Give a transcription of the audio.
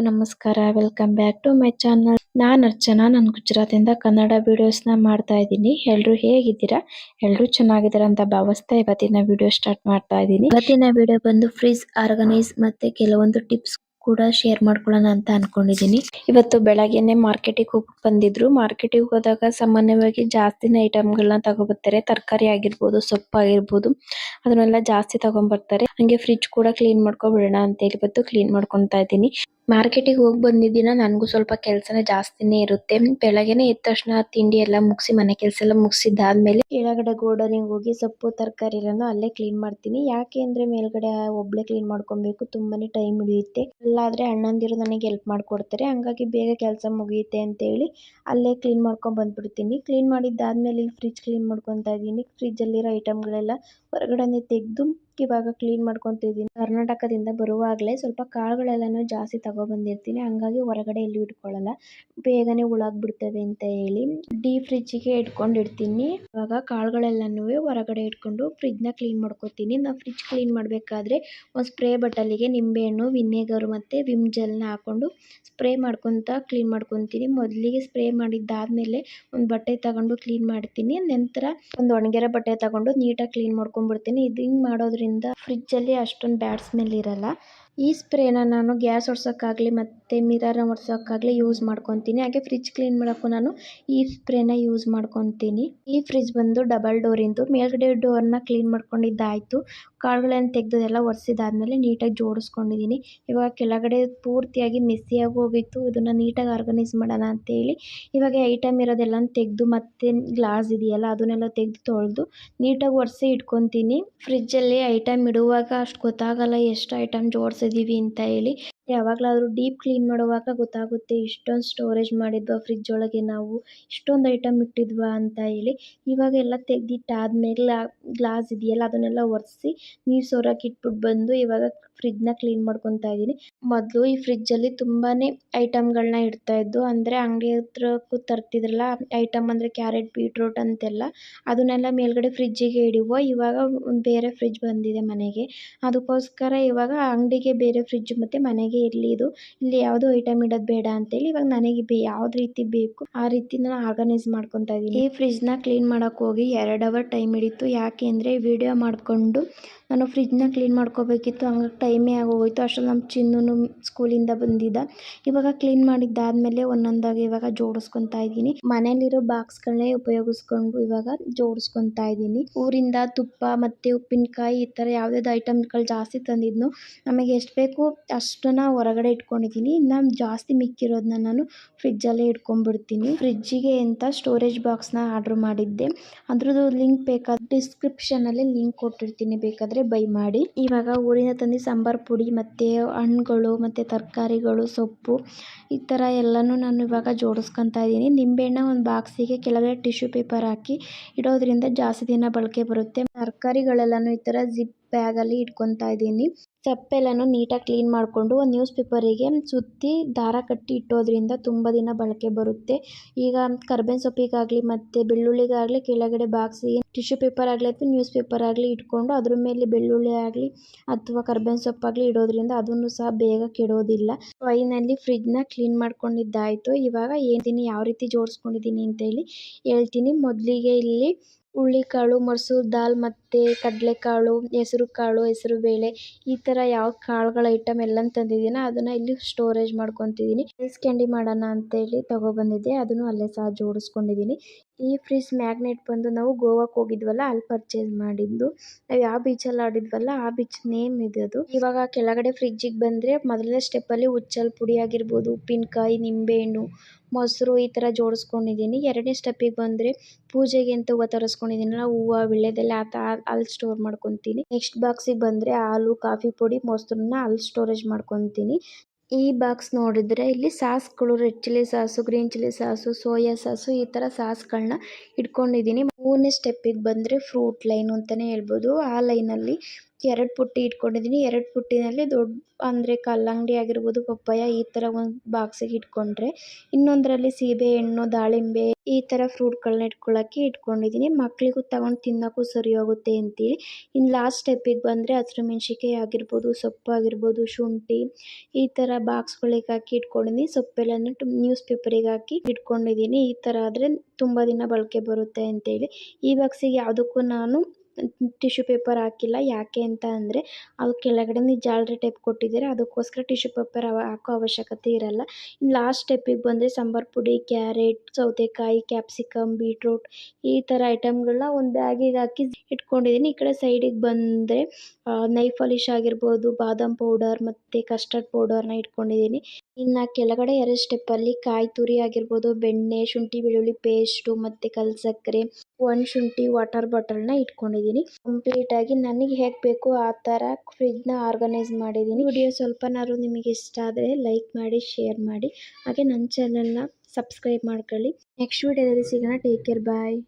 ಎಲ್ಲರಿಗೂ ನಮಸ್ಕಾರ. Welcome back to my channel ನಾನು ಅರ್ಚನಾ, ನಾನು ಗುಜರಾತಿಂದ ಕನ್ನಡ ವಿಡಿಯೋಸ್ನ ಮಾಡ್ತಾ ಇದ್ದೀನಿ. ಎಲ್ಲರೂ ಹೇಗಿದ್ದೀರಾ? ಎಲ್ಲರೂ ಚೆನ್ನಾಗಿದ್ದೀರಾ ಅಂತ ಭಾವಿಸ್ತಾ ಇವತ್ತಿನ ವಿಡಿಯೋ ಸ್ಟಾರ್ಟ್ ಮಾಡ್ತಾ ಇದ್ದೀನಿ. ಇವತ್ತಿನ ವಿಡಿಯೋ ಬಂದು ಫ್ರಿಜ್ ಆರ್ಗನೈಸ್ ಮತ್ತೆ ಕೆಲವೊಂದು ಟಿಪ್ಸ್ ಕೂಡ ಶೇರ್ ಮಾಡ್ಕೊಳ್ಳೋಣ ಅಂತ ಅನ್ಕೊಂಡಿದ್ದೀನಿ. ಇವತ್ತು ಬೆಳಗ್ಗೆನೆ ಮಾರ್ಕೆಟಿಗೆ ಹೋಗಿ ಬಂದಿದ್ರು. ಮಾರ್ಕೆಟಿಗೆ ಹೋದಾಗ ಸಾಮಾನ್ಯವಾಗಿ ಜಾಸ್ತಿನ ಐಟಮ್ಗಳನ್ನ ತಗೊಬರ್ತಾರೆ. ತರಕಾರಿ ಆಗಿರ್ಬೋದು, ಸೊಪ್ಪು ಆಗಿರ್ಬೋದು, ಅದನ್ನೆಲ್ಲ ಜಾಸ್ತಿ ತಗೊಂಡ್ ಬರ್ತಾರೆ ಹಂಗೆ ಫ್ರಿಡ್ಜ್ ಕೂಡ ಕ್ಲೀನ್ ಮಾಡ್ಕೊಬಿಡೋಣ ಅಂತ ಹೇಳಿ ಇವತ್ತು ಕ್ಲೀನ್ ಮಾಡ್ಕೊತಾ ಇದ್ದೀನಿ. ಮಾರ್ಕೆಟಿಗೆ ಹೋಗಿ ಬಂದಿದ್ದೀನ ದಿನ ನನಗೂ ಸ್ವಲ್ಪ ಕೆಲಸನೇ ಜಾಸ್ತಿನೇ ಇರುತ್ತೆ. ಬೆಳಗ್ಗೆನೆ ಎದ್ದ ತಕ್ಷಣ ತಿಂಡಿ ಎಲ್ಲ ಮುಗಿಸಿ ಮನೆ ಕೆಲಸ ಎಲ್ಲ ಮುಗಿಸಿದ್ದಾದ್ಮೇಲೆ ಕೆಳಗಡೆ ಗೋಡನಿಗೆ ಹೋಗಿ ಸೊಪ್ಪು, ತರಕಾರಿ ಎಲ್ಲಾನು ಅಲ್ಲೇ ಕ್ಲೀನ್ ಮಾಡ್ತೀನಿ. ಯಾಕೆ ಅಂದರೆ ಮೇಲ್ಗಡೆ ಒಬ್ಳೆ ಕ್ಲೀನ್ ಮಾಡ್ಕೊಬೇಕು, ತುಂಬಾನೇ ಟೈಮ್ ಹಿಡಿಯುತ್ತೆ. ಅಲ್ಲಾದ್ರೆ ಅಣ್ಣಂದಿರು ನನಗೆ ಹೆಲ್ಪ್ ಮಾಡಿಕೊಡ್ತಾರೆ. ಹಂಗಾಗಿ ಬೇಗ ಕೆಲಸ ಮುಗಿಯುತ್ತೆ ಅಂತ ಹೇಳಿ ಅಲ್ಲೇ ಕ್ಲೀನ್ ಮಾಡ್ಕೊಂಡ್ ಬಂದ್ಬಿಡ್ತೀನಿ. ಕ್ಲೀನ್ ಮಾಡಿದ್ದಾದ್ಮೇಲೆ ಇಲ್ಲಿ ಫ್ರಿಡ್ಜ್ ಕ್ಲೀನ್ ಮಾಡ್ಕೊತಾ ಇದ್ದೀನಿ. ಫ್ರಿಡ್ಜ್ ಅಲ್ಲಿರೋ ಐಟಮ್ಗಳೆಲ್ಲ ಹೊರಗಡೆನೇ ತೆಗೆದು ಇವಾಗ ಕ್ಲೀನ್ ಮಾಡ್ಕೊಂತಿದ್ದೀನಿ ಕರ್ನಾಟಕದಿಂದ ಬರುವಾಗಲೇ ಸ್ವಲ್ಪ ಕಾಳುಗಳೆಲ್ಲನೂ ಜಾಸ್ತಿ ತಗೋ ಬಂದಿರ್ತೀನಿ ಹಂಗಾಗಿ ಹೊರಗಡೆ ಎಲ್ಲೂ ಇಟ್ಕೊಳ್ಳಲ್ಲ. ಬೇಗನೆ ಹುಳಾಗ್ಬಿಡ್ತವೆ ಅಂತ ಹೇಳಿ ಡೀಪ್ ಫ್ರಿಜ್ಜಿಗೆ ಇಟ್ಕೊಂಡು ಇಡ್ತೀನಿ ಇವಾಗ ಕಾಳುಗಳೆಲ್ಲನೂ ಹೊರಗಡೆ ಇಟ್ಕೊಂಡು ಫ್ರಿಜ್ನ ಕ್ಲೀನ್ ಮಾಡ್ಕೊತೀನಿ. ನಾವು ಫ್ರಿಜ್ ಕ್ಲೀನ್ ಮಾಡಬೇಕಾದ್ರೆ ಒಂದು ಸ್ಪ್ರೇ ಬಟಲಿಗೆ ನಿಂಬೆಹಣ್ಣು ವಿನೆಗರ್ ಮತ್ತು ವಿಮ್ ಜೆಲ್ನ ಹಾಕೊಂಡು ಸ್ಪ್ರೇ ಮಾಡ್ಕೊತಾ ಕ್ಲೀನ್ ಮಾಡ್ಕೊತೀನಿ. ಮೊದಲಿಗೆ ಸ್ಪ್ರೇ ಮಾಡಿದ್ದಾದ್ಮೇಲೆ ಒಂದು ಬಟ್ಟೆ ತಗೊಂಡು ಕ್ಲೀನ್ ಮಾಡ್ತೀನಿ. ನಂತರ ಒಂದು ಒಣಗಿರೋ ಬಟ್ಟೆ ತಗೊಂಡು ನೀಟಾಗಿ ಕ್ಲೀನ್ ಮಾಡ್ಕೊಂಡ್ಬಿಡ್ತೀನಿ. ಇದು ಹಿಂಗೆ ಮಾಡೋದ್ರಿಂದ ಫ್ರಿಡ್ಜಲ್ಲಿ ಅಷ್ಟೊಂದು ಬ್ಯಾಡ್ ಸ್ಮೆಲ್ ಇರಲ್ಲ. ಈ ಸ್ಪ್ರೇನ ನಾನು ಗ್ಯಾಸ್ ಒಡ್ಸೋಕ್ಕಾಗಲಿ ಮತ್ತು ಮಿರರ್ನ ಒಡ್ಸೋಕ್ಕಾಗಲಿ ಯೂಸ್ ಮಾಡ್ಕೊತೀನಿ. ಹಾಗೆ ಫ್ರಿಜ್ ಕ್ಲೀನ್ ಮಾಡೋಕ್ಕೂ ನಾನು ಈ ಸ್ಪ್ರೇನ ಯೂಸ್ ಮಾಡ್ಕೊತೀನಿ. ಈ ಫ್ರಿಜ್ ಬಂದು ಡಬಲ್ ಡೋರಿಂದು. ಮೇಲ್ಗಡೆ ಡೋರ್ನ ಕ್ಲೀನ್ ಮಾಡ್ಕೊಂಡಿದ್ದಾಯಿತು. ಕಾಳುಗಳನ್ನು ತೆಗೆದು ಎಲ್ಲ ಒರೆಸಿದಾದ್ಮೇಲೆ ನೀಟಾಗಿ ಜೋಡಿಸ್ಕೊಂಡಿದ್ದೀನಿ. ಇವಾಗ ಕೆಳಗಡೆ ಪೂರ್ತಿಯಾಗಿ ಮೆಸ್ಸಿಯಾಗಿ ಹೋಗಿತ್ತು. ಇದನ್ನು ನೀಟಾಗಿ ಆರ್ಗನೈಸ್ ಮಾಡೋಣ ಅಂತೇಳಿ ಇವಾಗ ಐಟಮ್ ಇರೋದೆಲ್ಲ ತೆಗೆದು ಮತ್ತೆ ಗ್ಲಾಸ್ ಇದೆಯಲ್ಲ ಅದನ್ನೆಲ್ಲ ತೆಗೆದು ತೊಳೆದು ನೀಟಾಗಿ ಒರೆಸಿ ಇಟ್ಕೊತೀನಿ. ಫ್ರಿಜ್ಜಲ್ಲಿ ಐಟಮ್ ಇಡುವಾಗ ಅಷ್ಟು ಗೊತ್ತಾಗಲ್ಲ ಎಷ್ಟು ಐಟಮ್ ಜೋಡಿಸಿದ್ದೀವಿ ಅಂತ ಹೇಳಿ. ಯಾವಾಗಲಾದರೂ ಡೀಪ್ ಕ್ಲೀನ್ ಮಾಡುವಾಗ ಗೊತ್ತಾಗುತ್ತೆ ಇಷ್ಟೊಂದು ಸ್ಟೋರೇಜ್ ಮಾಡಿದ್ವಾ ಫ್ರಿಡ್ಜ್ ಒಳಗೆ ನಾವು, ಇಷ್ಟೊಂದು ಐಟಮ್ ಇಟ್ಟಿದ್ವಾ ಅಂತ ಹೇಳಿ. ಇವಾಗ ಎಲ್ಲ ತೆಗೆದಿಟ್ಟಾದ್ಮೇಲೆ ಗ್ಲಾಸ್ ಇದೆಯಲ್ಲ, ಅದನ್ನೆಲ್ಲ ಒರೆಸಿ ನೀರು ಸೋರಕ್ಕೆ ಇಟ್ಬಿಟ್ಟು ಬಂದು ಇವಾಗ ಫ್ರಿಜ್ನ ಕ್ಲೀನ್ ಮಾಡ್ಕೊತಾ ಇದ್ದೀನಿ. ಮೊದಲು ಈ ಫ್ರಿಜ್ಜಲ್ಲಿ ತುಂಬಾ ಐಟಮ್ಗಳನ್ನ ಇಡ್ತಾ ಇದ್ದು, ಅಂದರೆ ಅಂಗಡಿ ಹತ್ರಕ್ಕೂ ತರ್ತಿದ್ರಲ್ಲ, ಐಟಮ್ ಅಂದರೆ ಕ್ಯಾರೆಟ್, ಬೀಟ್ರೂಟ್ ಅಂತೆಲ್ಲ, ಅದನ್ನೆಲ್ಲ ಮೇಲ್ಗಡೆ ಫ್ರಿಜ್ಜಿಗೆ ಇಡುವ. ಇವಾಗ ಬೇರೆ ಫ್ರಿಡ್ಜ್ ಬಂದಿದೆ ಮನೆಗೆ. ಅದಕ್ಕೋಸ್ಕರ ಇವಾಗ ಅಂಗಡಿಗೆ ಬೇರೆ ಫ್ರಿಡ್ಜ್ ಮತ್ತು ಮನೆಗೆ ಇರಲಿ, ಇದು ಇಲ್ಲಿ ಯಾವುದೋ ಐಟಮ್ ಇಡೋದು ಬೇಡ ಅಂತೇಳಿ ಇವಾಗ ನನಗೆ ಬೇ ಯಾವ್ದು ರೀತಿ ಬೇಕು, ಆ ರೀತಿ ನಾನು ಆರ್ಗನೈಸ್ ಮಾಡ್ಕೊತಾ ಇದ್ದೀನಿ ಈ ಫ್ರಿಜ್ನ ಕ್ಲೀನ್ ಮಾಡೋಕೆ ಹೋಗಿ ಎರಡು ಅವರ್ ಟೈಮ್ ಹಿಡಿತು. ಯಾಕೆ ಅಂದರೆ ವಿಡಿಯೋ ಮಾಡಿಕೊಂಡು ನಾನು ಫ್ರಿಜ್ನ ಕ್ಲೀನ್ ಮಾಡ್ಕೋಬೇಕಿತ್ತು. ಹಂಗಾಗಿ ಟೈಮೇ ಆಗೋಗೋಯ್ತು. ಅಷ್ಟು ನಮ್ಮ ಚಿನ್ನೂ ಸ್ಕೂಲಿಂದ ಬಂದಿದ್ದ ಇವಾಗ ಕ್ಲೀನ್ ಮಾಡಿದ್ದಾದ್ಮೇಲೆ ಒಂದೊಂದಾಗಿ ಇವಾಗ ಜೋಡಿಸ್ಕೊತಾ ಇದ್ದೀನಿ ಮನೇಲಿರೋ ಬಾಕ್ಸ್ಗಳನ್ನೇ ಉಪಯೋಗಿಸ್ಕೊಂಡು ಇವಾಗ ಜೋಡಿಸ್ಕೊತಾ ಇದ್ದೀನಿ ಊರಿಂದ ತುಪ್ಪ ಮತ್ತು ಉಪ್ಪಿನಕಾಯಿ ಈ ಥರ ಯಾವ್ದ್ಯಾವ್ದು ಐಟಮ್ಗಳು ಜಾಸ್ತಿ ತಂದಿದ್ನು, ನಮಗೆ ಎಷ್ಟು ಬೇಕು ಅಷ್ಟನ್ನ ಹೊರಗಡೆ ಇಟ್ಕೊಂಡಿದ್ದೀನಿ. ಇನ್ನು ಜಾಸ್ತಿ ಮಿಕ್ಕಿರೋದನ್ನ ನಾನು ಫ್ರಿಜ್ಜಲ್ಲೇ ಇಟ್ಕೊಂಡ್ಬಿಡ್ತೀನಿ. ಫ್ರಿಜ್ಜಿಗೆ ಅಂತ ಸ್ಟೋರೇಜ್ ಬಾಕ್ಸ್ನ ಆರ್ಡ್ರ್ ಮಾಡಿದ್ದೆ. ಅದ್ರದ್ದು ಲಿಂಕ್ ಬೇಕಾದ ಡಿಸ್ಕ್ರಿಪ್ಷನಲ್ಲಿ ಲಿಂಕ್ ಕೊಟ್ಟಿರ್ತೀನಿ ಬೇಕಾದರೆ ಬೈ ಮಾಡಿ. ಇವಾಗ ಊರಿಂದ ತಂದು ಸಾಂಬಾರ್ ಪುಡಿ ಮತ್ತು ಹಣ್ಣುಗಳು ಮತ್ತು ತರಕಾರಿಗಳು, ಸೊಪ್ಪು ಈ ಥರ ಎಲ್ಲನೂ ನಾನು ಇವಾಗ ಜೋಡಿಸ್ಕೊತಾ ಇದ್ದೀನಿ. ನಿಂಬೆಹಣ್ಣ ಒಂದು ಬಾಕ್ಸಿಗೆ ಕೆಳಗಡೆ ಟಿಶ್ಯೂ ಪೇಪರ್ ಹಾಕಿ ಇಡೋದ್ರಿಂದ ಜಾಸ್ತಿ ದಿನ ಬಳಕೆ ಬರುತ್ತೆ. ತರಕಾರಿಗಳೆಲ್ಲನೂ ಈ ಥರ ಜಿಪ್ ಬ್ಯಾಗಲ್ಲಿ ಇಟ್ಕೊತಾ ಇದ್ದೀನಿ. ಸೊಪ್ಪೆಲ್ಲನೂ ನೀಟಾಗಿ ಕ್ಲೀನ್ ಮಾಡಿಕೊಂಡು ಒಂದು ನ್ಯೂಸ್ ಪೇಪರಿಗೆ ಸುತ್ತಿ ದಾರ ಕಟ್ಟಿ ಇಟ್ಟೋದ್ರಿಂದ ತುಂಬ ದಿನ ಬಳಕೆ ಬರುತ್ತೆ. ಈಗ ಕರ್ಬೇವಿನ ಸೊಪ್ಪಿಗಾಗಲಿ ಮತ್ತು ಬೆಳ್ಳುಳ್ಳಿಗಾಗಲಿ ಕೆಳಗಡೆ ಬಾಕ್ಸಿಗೆ ಟಿಶ್ಯೂ ಪೇಪರ್ ಆಗಲಿ ಅಥವಾ ನ್ಯೂಸ್ ಪೇಪರ್ ಆಗಲಿ ಇಟ್ಕೊಂಡು ಅದ್ರ ಮೇಲೆ ಬೆಳ್ಳುಳ್ಳಿ ಆಗಲಿ ಅಥವಾ ಕರ್ಬೇವಿನ ಸೊಪ್ಪಾಗಲಿ ಇಡೋದ್ರಿಂದ ಅದನ್ನು ಸಹ ಬೇಗ ಕೆಡೋದಿಲ್ಲ. Finally ಫ್ರಿಜ್ನ clean ಮಾಡ್ಕೊಂಡಿದ್ದಾಯಿತು. ಇವಾಗ ಏನು ಯಾವ ರೀತಿ ಜೋಡಿಸ್ಕೊಂಡಿದ್ದೀನಿ ಅಂತೇಳಿ ಹೇಳ್ತೀನಿ. ಮೊದಲಿಗೆ ಇಲ್ಲಿ ಹುರುಳಿಕಾಳು ಮಸೂರ್ ದಾಲ್ ಮತ್ತು ಕಡಲೆಕಾಳು ಹೆಸರು ಬೇಳೆ ಈ ಥರ ಯಾವ ಕಾಳುಗಳ ಐಟಮ್ ಎಲ್ಲ ತಂದಿದ್ದೀನೋ. ಅದನ್ನು ಇಲ್ಲಿ ಸ್ಟೋರೇಜ್ ಮಾಡ್ಕೊತಿದ್ದೀನಿ. ಐಸ್ ಕ್ಯಾಂಡಿ ಮಾಡೋಣ ಅಂತೇಳಿ ತಗೊಬಂದಿದ್ದೆ ಅದನ್ನು ಅಲ್ಲೇ ಸಹ ಜೋಡಿಸ್ಕೊಂಡಿದ್ದೀನಿ. ಈ ಫ್ರಿಜ್ ಮ್ಯಾಗ್ನೆಟ್ ಬಂದು ನಾವು ಗೋವಾಕ್ಕೆ ಹೋಗಿದ್ವಲ್ಲ, ಅಲ್ಲಿ ಪರ್ಚೇಸ್ ಮಾಡಿದ್ದು. ನಾವು ಯಾವ ಬೀಚಲ್ಲಿ ಆಡಿದ್ವಲ್ಲ, ಆ ಬೀಚ್ ನೇಮ್ ಇದೆ ಅದು. ಇವಾಗ ಕೆಳಗಡೆ ಫ್ರಿಜ್ಜಿಗೆ ಬಂದರೆ ಮೊದಲನೇ ಸ್ಟೆಪ್ಪಲ್ಲಿ ಹುಚ್ಚಲ್ ಪುಡಿ ಆಗಿರ್ಬೋದು, ಉಪ್ಪಿನಕಾಯಿ, ನಿಂಬೆಹಣ್ಣು ಮೊಸರು ಈ ಥರ ಜೋಡಿಸ್ಕೊಂಡಿದ್ದೀನಿ. ಎರಡನೇ ಸ್ಟೆಪ್ಪಿಗೆ ಬಂದರೆ ಪೂಜೆಗೆ ಅಂತ ಹೂವು ತರಿಸ್ಕೊಂಡಿದ್ದೀನಲ್ಲ ಹೂವು ವೀಳ್ಯದೆಲೆ ಆತ ಅಲ್ಲಿ ಸ್ಟೋರ್ ಮಾಡ್ಕೊತೀನಿ. ನೆಕ್ಸ್ಟ್ ಬಾಕ್ಸಿಗೆ ಬಂದರೆ ಹಾಲು, ಕಾಫಿ ಪುಡಿ, ಮೊಸರನ್ನ ಅಲ್ಲಿ ಸ್ಟೋರೇಜ್ ಮಾಡ್ಕೊತೀನಿ. ಈ ಬಾಕ್ಸ್ ನೋಡಿದ್ರೆ ಇಲ್ಲಿ ಸಾಸ್ಗಳು red chilli sauce green chilli sauce soya sauce ಈ ಥರ ಸಾಸ್ಗಳನ್ನ ಇಟ್ಕೊಂಡಿದ್ದೀನಿ. ಮೂರನೇ ಸ್ಟೆಪ್ಪಿಗೆ ಬಂದರೆ ಫ್ರೂಟ್ ಲೈನು ಅಂತಲೇ ಹೇಳ್ಬೋದು. ಆ ಲೈನಲ್ಲಿ ಎರಡು ಪುಟ್ಟಿ ಇಟ್ಕೊಂಡಿದ್ದೀನಿ ಎರಡು ಪುಟ್ಟಿನಲ್ಲಿ ದೊಡ್ಡ, ಅಂದರೆ ಕಲ್ಲಂಗಡಿ ಆಗಿರ್ಬೋದು, ಪಪ್ಪಾಯ ಈ ಥರ ಒಂದು ಬಾಕ್ಸಿಗೆ ಇಟ್ಕೊಂಡ್ರೆ. ಇನ್ನೊಂದರಲ್ಲಿ ಸೀಬೆಹಣ್ಣು ದಾಳಿಂಬೆ ಈ ಥರ ಫ್ರೂಟ್ಗಳನ್ನ ಇಟ್ಕೊಳ್ಳೋಕ್ಕೆ ಇಟ್ಕೊಂಡಿದ್ದೀನಿ ಮಕ್ಕಳಿಗೂ ತಗೊಂಡು ತಿನ್ನೋಕ್ಕೂ ಸರಿ ಹೋಗುತ್ತೆ ಅಂತೇಳಿ ಇನ್ನು ಲಾಸ್ಟ್ ಸ್ಟೆಪ್ಪಿಗೆ ಬಂದರೆ ಹಸಿರು ಮೆಣ್ಸಿಕಾಯಿ ಆಗಿರ್ಬೋದು, ಸೊಪ್ಪು ಆಗಿರ್ಬೋದು, ಶುಂಠಿ ಈ ಥರ ಬಾಕ್ಸ್ಗಳಿಗೆ ಹಾಕಿ ಇಟ್ಕೊಂಡಿದ್ದೀನಿ ಸೊಪ್ಪೆಲ್ಲ ನ್ಯೂಸ್ ಪೇಪರಿಗೆ ಹಾಕಿ ಇಟ್ಕೊಂಡಿದ್ದೀನಿ ಈ ಥರ ಆದರೆ ತುಂಬ ದಿನ ಬಳಕೆ ಬರುತ್ತೆ ಅಂತೇಳಿ ಈ ಬಾಕ್ಸಿಗೆ ಯಾವುದಕ್ಕೂ ನಾನು ಟಿಶ್ಯೂ ಪೇಪರ್ ಹಾಕಿಲ್ಲ. ಯಾಕೆ ಅಂತ ಅಂದರೆ ಅದು ಕೆಳಗಡೆನೇ ಜಾಲರಿ ಟೈಪ್ ಕೊಟ್ಟಿದ್ದಾರೆ, ಅದಕ್ಕೋಸ್ಕರ ಟಿಶ್ಯೂ ಪೇಪರ್ ಹಾಕೋ ಅವಶ್ಯಕತೆ ಇರಲ್ಲ. ಇನ್ನು ಲಾಸ್ಟ್ ಸ್ಟೆಪ್ಪಿಗೆ ಬಂದರೆ ಸಾಂಬಾರು ಪುಡಿ, ಕ್ಯಾರೆಟ್, ಸೌತೆಕಾಯಿ ಕ್ಯಾಪ್ಸಿಕಮ್ ಬೀಟ್ರೂಟ್ ಈ ಥರ ಐಟಮ್ಗಳನ್ನ ಒಂದು ಬ್ಯಾಗಿಗೆ ಹಾಕಿ ಇಟ್ಕೊಂಡಿದ್ದೀನಿ. ಈ ಕಡೆ ಸೈಡಿಗೆ ಬಂದರೆ ನೈಫ್ ಪಾಲಿಶ್ ಆಗಿರ್ಬೋದು, ಬಾದಾಮ್ ಪೌಡರ್ ಮತ್ತು ಕಸ್ಟರ್ಡ್ ಪೌಡರ್ನ ಇಟ್ಕೊಂಡಿದ್ದೀನಿ. ಇನ್ನು ಕೆಳಗಡೆ ಎರಡು ಸ್ಟೆಪ್ಪಲ್ಲಿ ಕಾಯಿ ತುರಿ ಆಗಿರ್ಬೋದು, ಬೆಣ್ಣೆ, ಶುಂಠಿ, ಬೆಳ್ಳುಳ್ಳಿ ಪೇಸ್ಟು ಮತ್ತು ಕಲ್ಸಕ್ಕರೆ ಒಂದು ಶುಂಠಿ ವಾಟರ್ ಬಾಟಲ್ನ ಇಟ್ಕೊಂಡಿದ್ದೀನಿ. ಕಂಪ್ಲೀಟಾಗಿ ನನಗೆ ಹೇಗೆ ಬೇಕು ಆ ಥರ ನ ಆರ್ಗನೈಸ್ ಮಾಡಿದ್ದೀನಿ. ವಿಡಿಯೋ ಸ್ವಲ್ಪನಾದ್ರು ನಿಮಗೆ ಇಷ್ಟ ಆದರೆ ಲೈಕ್ ಮಾಡಿ ಶೇರ್ ಮಾಡಿ. ಹಾಗೆ ನನ್ನ ಚಾನಲ್ನ ಸಬ್ಸ್ಕ್ರೈಬ್ ಮಾಡ್ಕೊಳ್ಳಿ. ನೆಕ್ಸ್ಟ್ ವಿಡಿಯೋದಲ್ಲಿ ಸಿಗೋಣ. Take care bye